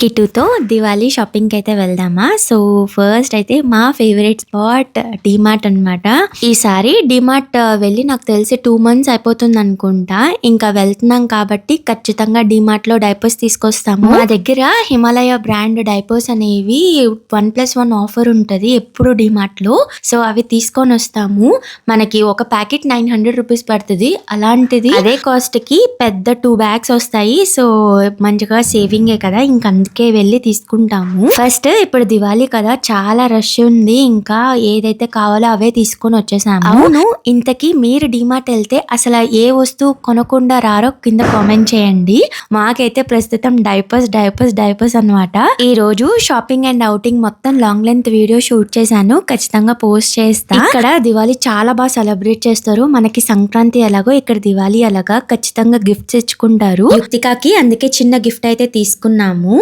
కిటుతో దివాళీ షాపింగ్కి అయితే వెళ్దామా? సో ఫస్ట్ అయితే మా ఫేవరెట్ స్పాట్ డిమార్ట్ అన్నమాట. ఈసారి డిమార్ట్ వెళ్ళి నాకు తెలిసి టూ మంత్స్ అయిపోతుంది అనుకుంటా ఇంకా వెళ్తున్నాం కాబట్టి ఖచ్చితంగా డిమార్ట్లో డైపర్స్ తీసుకొస్తాము. మా దగ్గర హిమాలయ బ్రాండ్ డైపర్స్ అనేవి వన్ ప్లస్ వన్ ఆఫర్ ఉంటుంది ఎప్పుడు డిమార్ట్లో సో అవి తీసుకొని వస్తాము. మనకి ఒక ప్యాకెట్ నైన్ హండ్రెడ్ రూపీస్ పడుతుంది. అలాంటిది అదే కాస్ట్కి పెద్ద టూ బ్యాగ్స్ వస్తాయి. సో మంచిగా సేవింగే కదా ఇంకా అందుకే వెళ్ళి తీసుకుంటాము. ఫస్ట్ ఇప్పుడు దివాళీ కదా చాలా రష్ ఉంది. ఇంకా ఏదైతే కావాలో అవే తీసుకొని వచ్చేసాము. అవును. ఇంతకీ మీరు డిమార్ట్ వెళ్తే అసలు ఏ వస్తువు కొనకుండా రారో కింద కామెంట్ చేయండి. మాకైతే ప్రస్తుతం డైపర్స్ డైపర్స్ డైపర్స్ అన్నమాట. ఈ రోజు షాపింగ్ అండ్ అవుటింగ్ మొత్తం లాంగ్ లెంత్ వీడియో షూట్ చేశాను. ఖచ్చితంగా పోస్ట్ చేస్తా. ఇక్కడ దివాళీ చాలా బాగా సెలబ్రేట్ చేస్తారు. మనకి సంక్రాంతి ఎలాగో ఇక్కడ దివాళీ అలాగా ఖచ్చితంగా గిఫ్ట్స్ ఇచ్చుకుంటారు యుక్తికాకి అందుకే చిన్న గిఫ్ట్ అయితే తీసుకున్నాము.